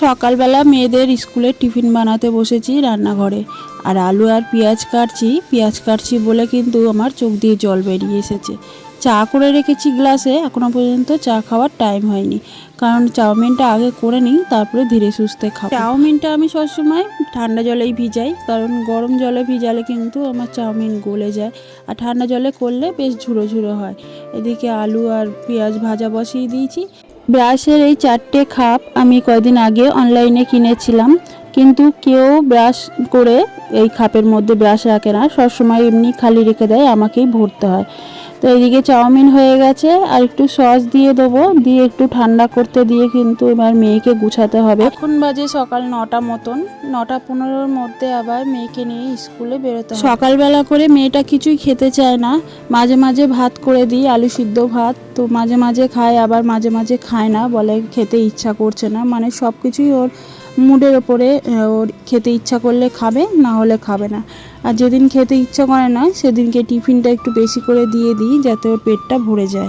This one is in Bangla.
সকালবেলা মেয়েদের স্কুলে টিফিন বানাতে বসেছি রান্নাঘরে। আর আলু আর পেঁয়াজ কাটছি পেঁয়াজ কাটছি বলে কিন্তু আমার চোখ দিয়ে জল বেরিয়ে এসেছে। চা করে রেখেছি গ্লাসে, এখনও পর্যন্ত চা খাওয়ার টাইম হয়নি। কারণ চাউমিনটা আগে করে নিই, তারপরে ধীরে সুস্থে খাব। চাউমিনটা আমি সবসময় ঠান্ডা জলেই ভিজাই, কারণ গরম জলে ভিজালে কিন্তু আমার চাউমিন গলে যায়। আর ঠান্ডা জলে করলে বেশ ঝুড়ো ঝুড়ো হয়। এদিকে আলু আর পেঁয়াজ ভাজা বসিয়ে দিয়েছি। ব্রাশের এই চারটে খাপ আমি কয়দিন আগে অনলাইনে কিনেছিলাম। কিন্তু কেউ ব্রাশ করে এই খাপের মধ্যে ব্রাশ রাখে না। সবসময় এমনি খালি রেখে দেয় আমাকেই ভরতে হয়। তো এদিকে চাউমিন হয়ে গেছে আর একটু সস দিয়ে দেবো। দিয়ে একটু ঠান্ডা করতে দিয়ে কিন্তু এবার মেয়েকে গুছাতে হবে। এখন বাজে সকাল নটা মতন। নটা পনেরোর মধ্যে আবার মেয়েকে নিয়ে স্কুলে বেরোতে হবে। সকালবেলা করে মেয়েটা কিছুই খেতে চায় না। মাঝে মাঝে ভাত করে দিই আলু সিদ্ধ ভাত। তো মাঝে মাঝে খায় আবার মাঝে মাঝে খায় না বলে খেতে ইচ্ছা করছে না। মানে সব কিছুই ওর মুডের ওপরে ওর খেতে ইচ্ছা করলে খাবে, না হলে খাবে না। আর যেদিন খেতে ইচ্ছা করে না, সেদিনকে টিফিনটা একটু বেশি করে দিয়ে দিই, যাতে ওর পেটটা ভরে যায়।